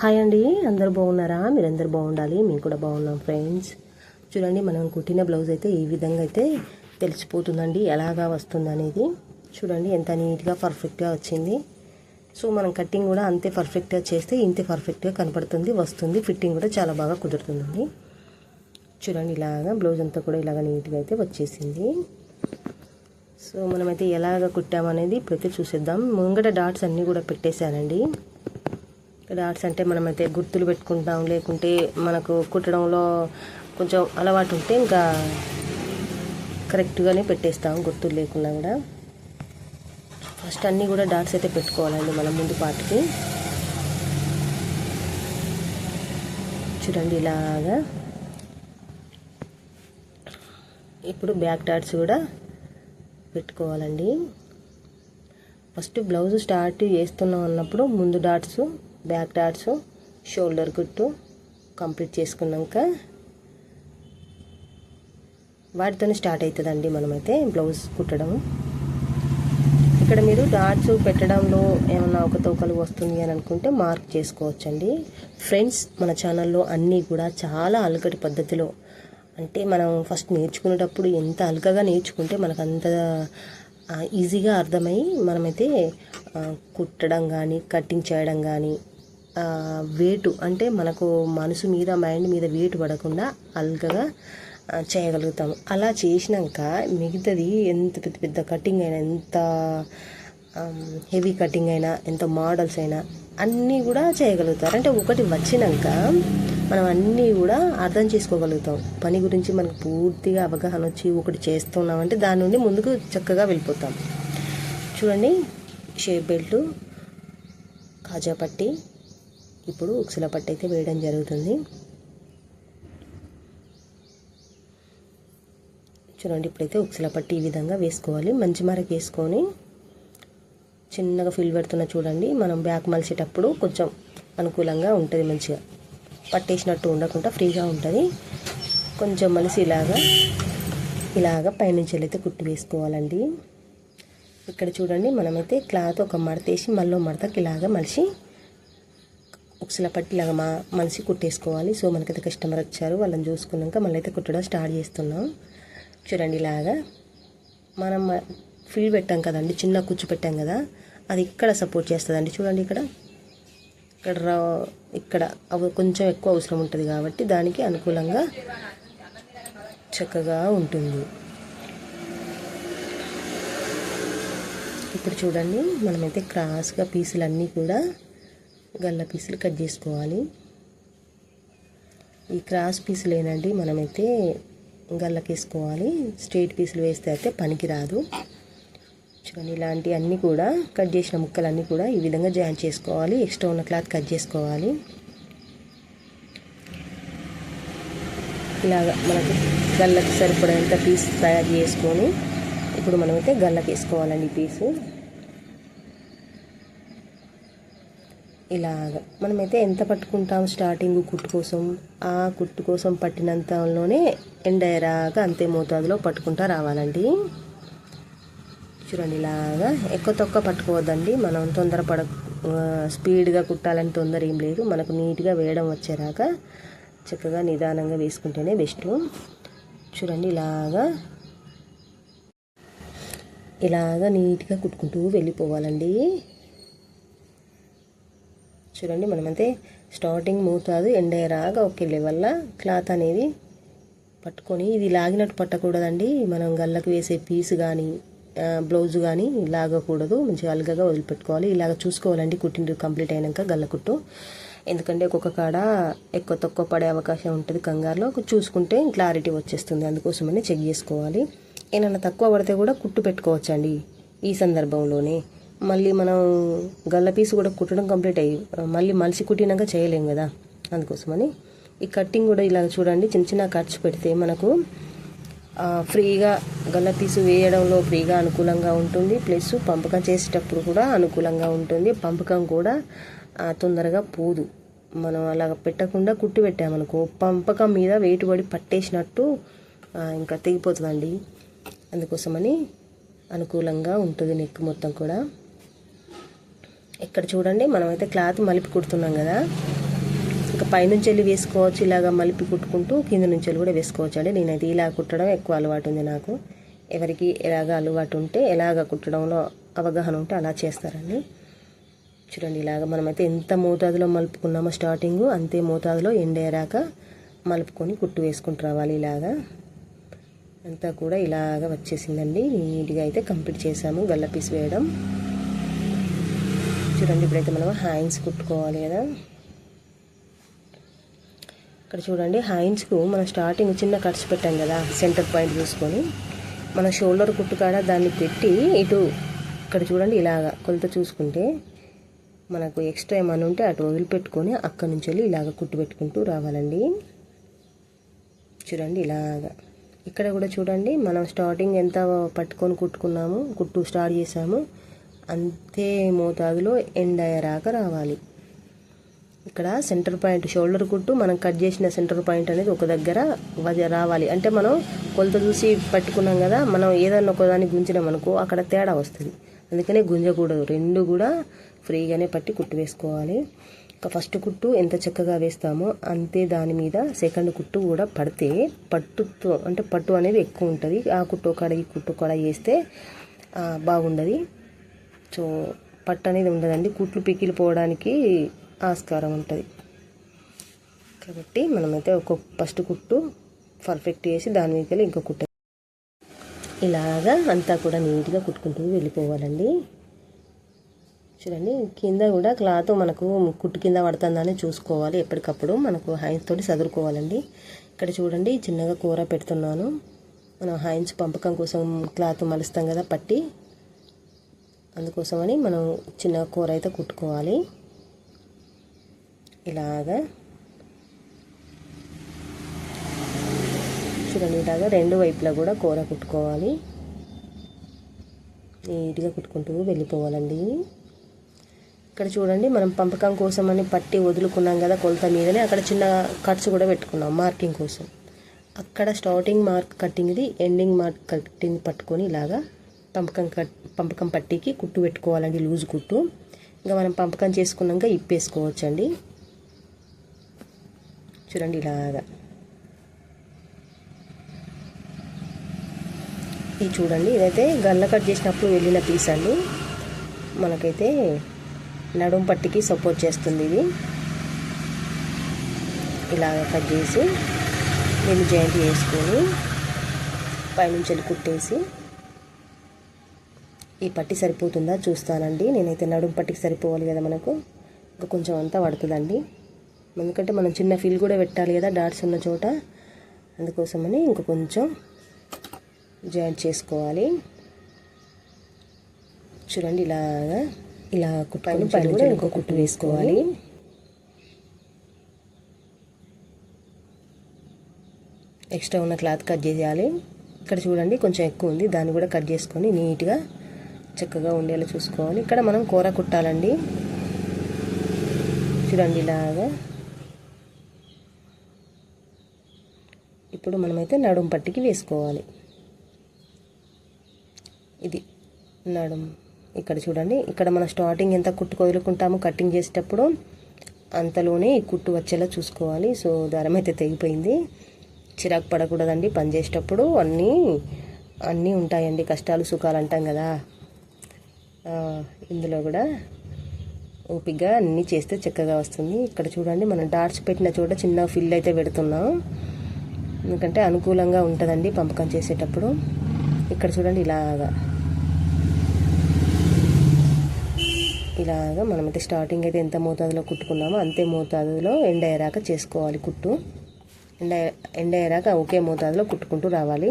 Hi అండి అందరు బాగున్నారా? మీరందరూ బాగుండాలి? మేము కూడా బాగున్నాం ఫ్రెండ్స్ చూడండి మనం కుట్టిన బ్లౌజ్ అయితే ఈ విధంగా అయితే తెలిసిపోతుందండి. ఎలాగా వస్తుంది అనేది. చూడండి ఎంత నీట్గా పర్ఫెక్ట్గా వచ్చింది. సో మనం కటింగ్ కూడా అంతే పర్ఫెక్ట్గా చేస్తే ఇంతే పర్ఫెక్ట్గా కనపడుతుంది వస్తుంది. ఫిట్టింగ్ కూడా చాలా బాగా కుదురుతుందండి. చూడండి ఇలాగా బ్లౌజ్ అంతా కూడా ఇలాగ నీట్గా అయితే వచ్చేసింది. సో మనమైతే ఎలాగ కుట్టామనేది ఇప్పుడైతే చూసేద్దాం. ముంగట డాట్స్ అన్నీ కూడా పెట్టేశానండి. డాట్స్ అంటే మనమైతే గుర్తులు పెట్టుకుంటాం లేకుంటే మనకు కుట్టడంలో కొంచెం అలవాటు ఉంటే ఇంకా కరెక్ట్గానే పెట్టేస్తాం గుర్తులు లేకుండా కూడా. ఫస్ట్ అన్నీ కూడా డాట్స్ అయితే పెట్టుకోవాలండి మనం ముందు పాటికి. చూడండి ఇలాగా. ఇప్పుడు బ్యాక్ డాట్స్ కూడా పెట్టుకోవాలండి. ఫస్ట్ బ్లౌజ్ స్టార్ట్ చేస్తున్నాం అన్నప్పుడు ముందు డాట్స్ బ్యాక్ డాట్స్ షోల్డర్ కుట్టు కంప్లీట్ చేసుకున్నాక వాటితోనే స్టార్ట్ అవుతుందండి మనమైతే బ్లౌజ్ కుట్టడం. ఇక్కడ మీరు డాట్స్ పెట్టడంలో ఏమైనా ఒక తోకలు వస్తుంది అని అనుకుంటే మార్క్ చేసుకోవచ్చండి. ఫ్రెండ్స్ మన ఛానల్లో అన్నీ కూడా చాలా అలకటి పద్ధతిలో అంటే మనం ఫస్ట్ నేర్చుకునేటప్పుడు ఎంత అలకగా నేర్చుకుంటే మనకు అంత ఈజీగా అర్థమై మనమైతే కుట్టడం కానీ కటింగ్ చేయడం కానీ వేటు అంటే మనకు మనసు మీద మైండ్ మీద వేటు పడకుండా అల్గగా చేయగలుగుతాము. అలా చేసినాక మిగతాది ఎంత పెద్ద పెద్ద కటింగ్ అయినా ఎంత హెవీ కటింగ్ అయినా ఎంత మోడల్స్ అయినా అన్నీ కూడా చేయగలుగుతారు. అంటే ఒకటి వచ్చినాక మనం అన్నీ కూడా అర్థం చేసుకోగలుగుతాం. పని గురించి మనకు పూర్తిగా అవగాహన వచ్చి ఒకటి చేస్తున్నామంటే దాని నుండి ముందుకు చక్కగా వెళ్ళిపోతాం. చూడండి షేప్ బెల్ట్ కాజా పట్టి ఇప్పుడు ఉక్సుల పట్టు అయితే వేయడం జరుగుతుంది. చూడండి ఇప్పుడైతే ఉక్సుల పట్టి ఈ విధంగా వేసుకోవాలి. మంచి మరకు వేసుకొని చిన్నగా ఫిల్ పెడుతున్న చూడండి మనం బ్యాక్ మలిసేటప్పుడు కొంచెం అనుకూలంగా ఉంటుంది మంచిగా. పట్టేసినట్టు ఉండకుండా ఫ్రీగా ఉంటుంది. కొంచెం మలిసి ఇలాగా ఇలాగా పైనుంచి అయితే కుట్టి వేసుకోవాలండి. ఇక్కడ చూడండి మనమైతే క్లాత్ ఒక మడతేసి మళ్ళీ మడతకి ఇలాగా మలిసి ఒకసారి పట్టి ఇలాగ మా మనిషి కుట్టేసుకోవాలి. సో మనకైతే కస్టమర్ వచ్చారు. వాళ్ళని చూసుకున్నాక మళ్ళీ అయితే కుట్టడం స్టార్ట్ చేస్తున్నాం. చూడండి ఇలాగా. మనం ఫిల్ పెట్టాం కదండి. చిన్న కుచ్చు పెట్టాం కదా. అది ఇక్కడ సపోర్ట్ చేస్తుందండి. చూడండి ఇక్కడ. ఇక్కడ ఇక్కడ. అవి కొంచెం ఎక్కువ అవసరం ఉంటుంది కాబట్టి దానికి అనుకూలంగా చక్కగా ఉంటుంది. ఇప్పుడు చూడండి. మనమైతే క్రాస్గా పీసులన్నీ కూడా గల్ల పీసులు కట్ చేసుకోవాలి. ఈ క్రాస్ పీసులు ఏంటండి మనమైతే గల్లకేసుకోవాలి. స్ట్రైట్ పీసులు వేస్తే అయితే పనికిరాదు. చూడండి ఇలాంటి అన్నీ కూడా కట్ చేసిన ముక్కలన్నీ కూడా ఈ విధంగా జాయిన్ చేసుకోవాలి. ఎక్స్ట్రా ఉన్న క్లాత్ కట్ చేసుకోవాలి. ఇలాగా మనకి గల్లకి సరిపడేంత పీస్ తయారు చేసుకొని ఇప్పుడు మనమైతే గల్లకి వేసుకోవాలండి ఈ పీసు. ఇలాగ. మనమైతే ఎంత పట్టుకుంటాం స్టార్టింగ్ కుట్టు కోసం? ఆ కుట్టు కోసం పట్టినంతలోనే ఎండయ్యేరాగా అంతే మోతాదులో పట్టుకుంటా రావాలండి. చూడండి ఇలాగా. ఎక్కువ తొక్క పట్టుకోవద్దండి. మనం తొందర పడ స్పీడ్గా కుట్టాలని తొందర ఏం లేదు. మనకు నీట్గా వేయడం వచ్చేరాక చక్కగా నిదానంగా వేసుకుంటేనే బెస్ట్. చూడండి ఇలాగా. ఇలాగా నీట్గా కుట్టుకుంటూ వెళ్ళిపోవాలండి. చూడండి మనమైతే స్టార్టింగ్ మోతాదు ఎండయ్యేరాగా ఒకే లెవెల్లో క్లాత్ అనేది పట్టుకొని ఇది లాగినట్టు పట్టకూడదండి. మనం గల్లకు వేసే పీస్ కానీ బ్లౌజ్ కానీ లాగకూడదు. మంచిగా అల్గగా వదిలిపెట్టుకోవాలి. ఇలాగ చూసుకోవాలండి కుట్టిండు కంప్లీట్ అయినాక గల్ల కుట్టు. ఎందుకంటే ఒక్కొక్క కాడ ఎక్కువ తక్కువ పడే అవకాశం ఉంటుంది కంగారులో. చూసుకుంటే క్లారిటీ వచ్చేస్తుంది. అందుకోసమని చెక్ చేసుకోవాలి. ఏమైనా తక్కువ పడితే కూడా కుట్టు పెట్టుకోవచ్చండి ఈ సందర్భంలోనే. మళ్ళీ మనం గల్ల పీస్ కూడా కుట్టడం కంప్లీట్ అయ్యి మళ్ళీ మలిసి కుట్టినాక చేయలేం కదా అందుకోసమని. ఈ కట్టింగ్ కూడా ఇలా చూడండి చిన్న చిన్న ఖర్చు పెడితే మనకు ఫ్రీగా గల్ల పీసు వేయడంలో ఫ్రీగా అనుకూలంగా ఉంటుంది. ప్లస్ పంపకం చేసేటప్పుడు కూడా అనుకూలంగా ఉంటుంది. పంపకం కూడా తొందరగా పోదు. మనం అలా పెట్టకుండా కుట్టి పెట్టామనుకో పంపకం మీద వెయిట్ పడి పట్టేసినట్టు ఇంకా తెగిపోతుందండి. అందుకోసమని అనుకూలంగా ఉంటుంది నెక్ మొత్తం కూడా. ఇక్కడ చూడండి మనమైతే క్లాత్ మలిపి కుడుతున్నాం కదా. ఇంకా పైనుంచి వెళ్ళి వేసుకోవచ్చు ఇలాగ మలిపి కుట్టుకుంటూ కింద నుంచి వెళ్ళి కూడా వేసుకోవచ్చు అండి. నేనైతే ఇలా కుట్టడం ఎక్కువ అలవాటు ఉంది నాకు. ఎవరికి ఎలాగ అలవాటు ఉంటే ఎలాగ కుట్టడంలో అవగాహన ఉంటే అలా చేస్తారండి. చూడండి ఇలాగ మనమైతే ఎంత మోతాదులో మలుపుకున్నామో స్టార్టింగ్ అంతే మోతాదులో ఎండేరాక మలుపుకొని కుట్టు వేసుకుంటూ రావాలి ఇలాగా. అంతా కూడా ఇలాగ వచ్చేసిందండి. నీట్గా అయితే కంప్లీట్ చేసాము గల్ల పీస్ వేయడం. చూడండి. ఇప్పుడైతే మనం హ్యాండ్స్ కుట్టుకోవాలి కదా. ఇక్కడ చూడండి హ్యాండ్స్కు మనం స్టార్టింగ్ చిన్న కట్స్ పెట్టాం కదా సెంటర్ పాయింట్ చూసుకొని. మన షోల్డర్ కుట్టు కాడ దాన్ని పెట్టి ఇటు ఇక్కడ చూడండి ఇలాగ కొలత చూసుకుంటే మనకు ఎక్స్ట్రా ఏమైనా ఉంటే అటు వదిలిపెట్టుకొని అక్కడి నుంచి వెళ్ళి ఇలాగ కుట్టు పెట్టుకుంటూ రావాలండి. చూడండి ఇలాగా. ఇక్కడ కూడా చూడండి మనం స్టార్టింగ్ ఎంత పట్టుకొని కుట్టుకున్నాము కుట్టు స్టార్ట్ చేసాము. అంతే మోతాదులో ఎండ్ అయ్యేరాక రావాలి. ఇక్కడ సెంటర్ పాయింట్ షోల్డర్ కుట్టు మనం కట్ చేసిన సెంటర్ పాయింట్ అనేది ఒక దగ్గర రావాలి. అంటే మనం కొలత చూసి పట్టుకున్నాం కదా మనం ఏదన్నా ఒకదాన్ని గుంజినామనుకో అక్కడ తేడా వస్తుంది. అందుకనే గుంజకూడదు. రెండు కూడా ఫ్రీగానే పట్టి కుట్టు వేసుకోవాలి. ఫస్ట్ కుట్టు ఎంత చక్కగా వేస్తామో అంతే దాని మీద సెకండ్ కుట్టు కూడా పడితే పట్టుతో అంటే పట్టు అనేది ఎక్కువ ఉంటుంది. ఆ కుట్టు కాడ ఈ కుట్టు కాడ వేస్తే బాగుండదు. సో పట్టు అనేది ఉండదండి. కుట్లు పికిలిపోవడానికి ఆస్కారం ఉంటుంది. కాబట్టి మనమైతే ఒక ఫస్ట్ కుట్టు పర్ఫెక్ట్ చేసి దాని మీద ఇంకో కుట్ట. ఇలాగా అంతా కూడా నీట్గా కుట్టుకుంటూ వెళ్ళిపోవాలండి. చూడండి కింద కూడా క్లాత్ మనకు కుట్టు కింద పడుతుందని చూసుకోవాలి ఎప్పటికప్పుడు. మనకు హైన్స్ తోటి చదువుకోవాలండి ఇక్కడ చూడండి చిన్నగా కూర పెడుతున్నాను. మనం హైన్స్ పంపకం కోసం క్లాత్ మలుస్తాం కదా పట్టి. అందుకోసమని మనం చిన్న కూర అయితే కుట్టుకోవాలి. ఇలాగా. చూడండి ఇలాగా రెండు వైపులా కూడా కూర కుట్టుకోవాలి. నీట్గా కుట్టుకుంటూ వెళ్ళిపోవాలండి. ఇక్కడ చూడండి మనం పంపకం కోసం అని పట్టి వదులుకున్నాం కదా కొలత మీదనే అక్కడ చిన్న కట్స్ కూడా పెట్టుకున్నాం మార్కింగ్ కోసం. అక్కడ స్టార్టింగ్ మార్క్ కట్టింగ్ది ఎండింగ్ మార్క్ కట్టింగ్ పట్టుకొని ఇలాగా పంపకం కట్ పంపకం పట్టికి కుట్టు పెట్టుకోవాలండి లూజ్ కుట్టు. ఇంకా మనం పంపకం చేసుకున్నాక ఇప్పేసుకోవచ్చండి. చూడండి ఇలాగా. ఇది చూడండి ఇదైతే గల్ల కట్ చేసినప్పుడు వెళ్ళిన పీస్ అండి. మనకైతే నడుం పట్టికి సపోర్ట్ చేస్తుంది ఇది. ఇలాగ కట్ చేసి నేను జాయింట్ చేసుకొని పైనుంచి కుట్టేసి. ఈ పట్టి సరిపోతుందా? చూస్తానండి. నేనైతే నడుం పట్టికి సరిపోవాలి కదా మనకు. ఇంకా కొంచెం అంతా పడుతుందండి. ఎందుకంటే మనం చిన్న ఫిల్ కూడా పెట్టాలి కదా డాట్స్ ఉన్న చోట. అందుకోసమని ఇంకా కొంచెం జాయింట్ చేసుకోవాలి. చూడండి ఇలాగా ఇలా పైన పైన కూడా ఇంకో కుట్టు వేసుకోవాలి. ఎక్స్ట్రా ఉన్న క్లాత్ కట్ చేయాలి. ఇక్కడ చూడండి కొంచెం ఎక్కువ ఉంది. దాన్ని కూడా కట్ చేసుకొని నీట్గా చక్కగా ఉండేలా చూసుకోవాలి. ఇక్కడ మనం కూర కుట్టాలండి. చూడండి ఇలాగా. ఇప్పుడు మనమైతే నడుం పట్టికి వేసుకోవాలి. ఇది నడుం. ఇక్కడ చూడండి ఇక్కడ మనం స్టార్టింగ్ ఎంత కుట్టు వదులుకుంటామో కటింగ్ చేసేటప్పుడు అంతలోనే ఈ కుట్టు వచ్చేలా చూసుకోవాలి. సో దారం అయితే తెగిపోయింది. చిరాకు పడకూడదండి పని చేసేటప్పుడు. అన్నీ అన్నీ ఉంటాయండి. కష్టాలు సుఖాలు అంటాం కదా. ఇందులో కూడా ఓపిగ్గా అన్నీ చేస్తే చక్కగా వస్తుంది. ఇక్కడ చూడండి మనం డాట్స్ పెట్టిన చోట చిన్న ఫిల్ అయితే పెడుతున్నాం. ఎందుకంటే అనుకూలంగా ఉంటుందండి పంపకం చేసేటప్పుడు. ఇక్కడ చూడండి ఇలాగా. ఇలాగా మనమైతే స్టార్టింగ్ అయితే ఎంత మోతాదులో కుట్టుకున్నామో అంతే మోతాదులో ఎండ అయ్యాక చేసుకోవాలి కుట్టు. ఎండ ఎండ అయ్యాక ఒకే మోతాదులో కుట్టుకుంటూ రావాలి.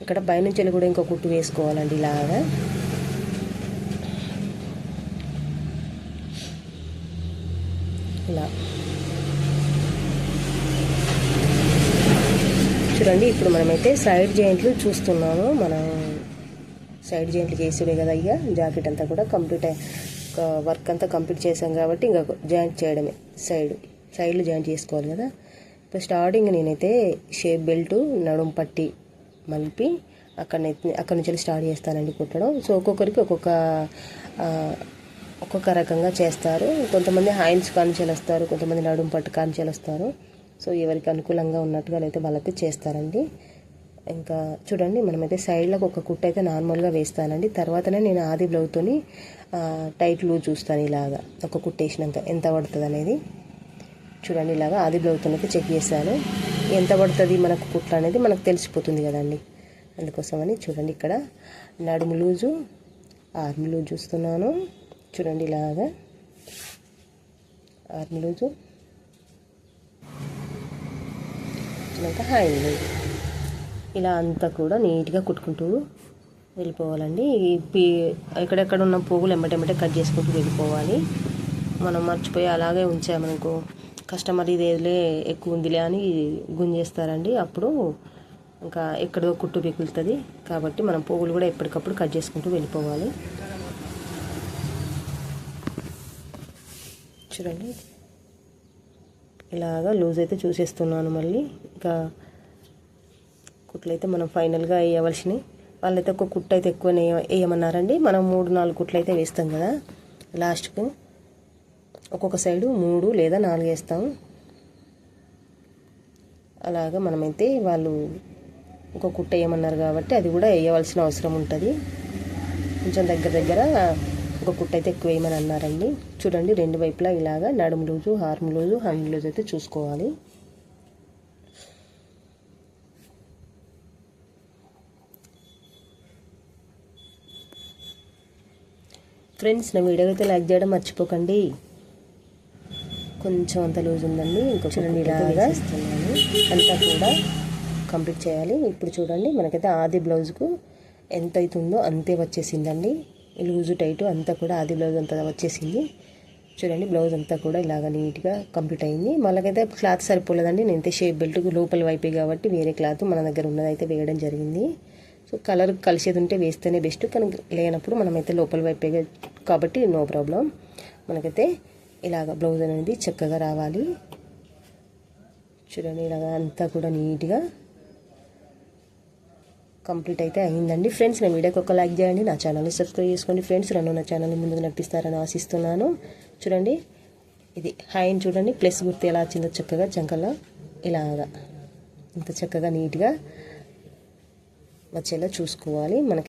ఇక్కడ పైనుంచి కూడా ఇంకో కుట్టు వేసుకోవాలండి ఇలాగా. ఇలా. చూడండి ఇప్పుడు మనమైతే సైడ్ జాయింట్లు చూస్తున్నాము. మనం సైడ్ జాయింట్లు చేసేవే కదా ఇక. జాకెట్ అంతా కూడా కంప్లీట్ వర్క్ అంతా కంప్లీట్ చేసాం కాబట్టి ఇంకా జాయింట్ చేయడమే. సైడ్ సైడ్లు జాయింట్ చేసుకోవాలి కదా. ఇప్పుడు స్టార్టింగ్ నేనైతే షేప్ బెల్ట్ నడుం పట్టి మలిపి అక్కడ అక్కడ నుంచి స్టార్ట్ చేస్తానండి కుట్టడం. సో ఒక్కొక్కరికి ఒక్కొక్క ఒక్కొక్క రకంగా చేస్తారు. కొంతమంది హ్యాండ్స్ కాంచెలు వస్తారు కొంతమంది నడుము పట్టు కాంచెలు వస్తారు సో ఎవరికి అనుకూలంగా ఉన్నట్టుగా అయితే వాళ్ళైతే చేస్తారండి. ఇంకా చూడండి మనమైతే సైడ్లకు ఒక కుట్ట అయితే నార్మల్గా వేస్తానండి. తర్వాతనే నేను ఆది బ్లౌతోని టైట్ లూజ్ చూస్తాను ఇలాగా. ఒక కుట్ట వేసినాక ఎంత పడుతుంది అనేది. చూడండి ఇలాగా ఆది బ్లౌతోని అయితే చెక్ చేశాను. ఎంత పడుతుంది మనకు కుట్ల అనేది మనకు తెలిసిపోతుంది కదండి. అందుకోసమని చూడండి ఇక్కడ నడుము లూజు ఆర్మ్ లూజ్ చూస్తున్నాను. చూడండి ఇలాగా. ఆర్మ్ లూజు వచ్చినాక హ్యాండ్ లూజు ఇలా అంతా కూడా నీట్గా కుట్టుకుంటూ వెళ్ళిపోవాలండి. పీ ఎక్కడెక్కడ ఉన్న పోగులు ఎమ్మటెమ్మటే కట్ చేసుకుంటూ వెళ్ళిపోవాలి. మనం మర్చిపోయి అలాగే ఉంచామనుకో కస్టమర్ ఇదేలే ఎక్కువ ఉందిలే అని గుంజేస్తారండి. అప్పుడు ఇంకా ఎక్కడో కుట్టు పిగులుతుంది కాబట్టి మనం పోగులు కూడా ఎప్పటికప్పుడు కట్ చేసుకుంటూ వెళ్ళిపోవాలి. చూడండి. ఇలాగా లూజ్ అయితే చూసేస్తున్నాను మళ్ళీ. ఇంకా కుట్లయితే మనం ఫైనల్గా వేయవలసినవి. వాళ్ళైతే ఒక కుట్టు అయితే ఎక్కువ వేయమన్నారండి. మనం మూడు నాలుగు కుట్లు అయితే వేస్తాం కదా. లాస్ట్కు ఒక్కొక్క సైడు మూడు లేదా నాలుగు వేస్తాం. అలాగా మనమైతే వాళ్ళు ఒక కుట్ట వేయమన్నారు కాబట్టి అది కూడా వేయవలసిన అవసరం ఉంటుంది. కొంచెం దగ్గర దగ్గర ఒక కుట్ట అయితే ఎక్కువ వేయమని అన్నారండి. చూడండి రెండు వైపులా ఇలాగా నడుము loose arm loose hand loose అయితే చూసుకోవాలి. ఫ్రెండ్స్ నా వీడియో అయితే లైక్ చేయడం మర్చిపోకండి. కొంచెం అంత లూజ్ ఉందండి. ఇంకో చూడండి ఇలాగా అంతా కూడా కంప్లీట్ చేయాలి. ఇప్పుడు చూడండి మనకైతే ఆది బ్లౌజ్కు ఎంత అవుతుందో అంతే వచ్చేసిందండి. లూజు టైటు అంతా కూడా ఆది బ్లౌజ్ అంతా వచ్చేసింది. చూడండి బ్లౌజ్ అంతా కూడా ఇలాగ నీట్గా కంప్లీట్ అయింది. మనకైతే క్లాత్ సరిపోలేదండి. నేనైతే షేప్ బెల్ట్ లోపల వైపే కాబట్టి వేరే క్లాత్ మన దగ్గర ఉన్నదైతే వేయడం జరిగింది. సో కలర్ కలిసేది ఉంటే వేస్తేనే బెస్ట్. కానీ లేనప్పుడు మనమైతే లోపల వైపే కాబట్టి నో ప్రాబ్లం. మనకైతే ఇలాగ బ్లౌజ్ అనేది చక్కగా రావాలి. చూడండి ఇలాగ అంతా కూడా నీట్గా కంప్లీట్ అయితే అయిందండి. ఫ్రెండ్స్ నా వీడియోకి ఒక లైక్ చేయండి నా ఛానల్ని సబ్స్క్రైబ్ చేసుకోండి. ఫ్రెండ్స్ నన్ను నా ఛానల్ని ముందుకు నడిపిస్తారని ఆశిస్తున్నాను. చూడండి ఇది హాయిని చూడండి ప్లస్ గుర్తు ఎలా వచ్చిందో చక్కగా చంకల్లో ఇలాగా ఇంత చక్కగా నీట్గా వచ్చేలా చూసుకోవాలి. మనకి